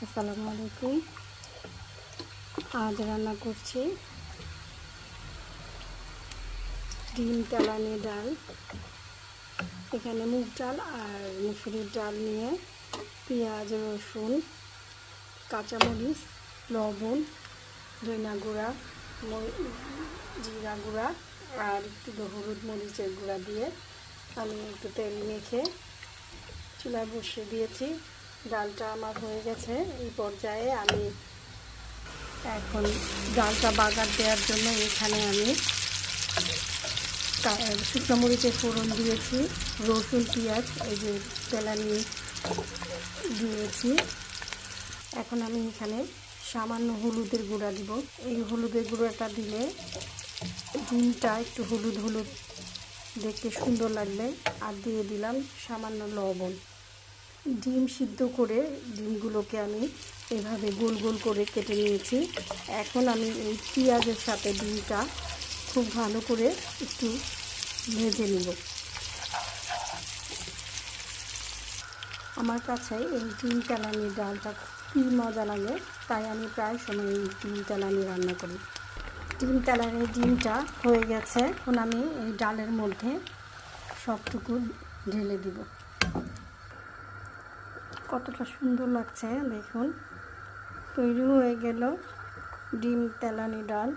আসসালামু আলাইকুম। আজ রান্না করছি ডিম তেলানি ডাল। এখানে মুগ ডাল আর মুসুরির ডাল নিয়ে পেঁয়াজ, রসুন, কাঁচামরিচ, লবণ ধইনা গুঁড়া জিরা গুঁড়া আর একটু হলুদ মরিচের গুঁড়া দিয়ে আমি একটু তেল মেখে চুলায় বসিয়ে দিয়েছি। ডালটা আমার হয়ে গেছে। এই পর্যায়ে আমি এখন ডালটা বাগার দেওয়ার জন্য এখানে আমি শুকনো মরিচের ফোড়ন দিয়েছি, রসুন, পেঁয়াজ, এই যে তেলানি দিয়েছি। এখন আমি এখানে সামান্য হলুদের গুঁড়া দিব। এই হলুদের গুঁড়াটা দিলে ডিমটা একটু হলুদ হলুদ দেখতে সুন্দর লাগবে। আর দিয়ে দিলাম সামান্য লবণ। ডিম সিদ্ধ করে ডিমগুলোকে আমি এভাবে গোল গোল করে কেটে নিয়েছি। এখন আমি এই পেঁয়াজের সাথে ডিমটা খুব ভালো করে একটু ভেজে নিব। আমার কাছে এই ডিম তেলানি ডালটা খুবই মজা লাগে, তাই আমি প্রায় সময় এই ডিম তেলানি রান্না করি। ডিম তেলানি ডিমটা হয়ে গেছে, এখন আমি এই ডালের মধ্যে সবটুকু ঢেলে দিব। কতটা সুন্দর লাগছে দেখুন। তৈরি হয়ে গেল ডিম তেলানি ডাল।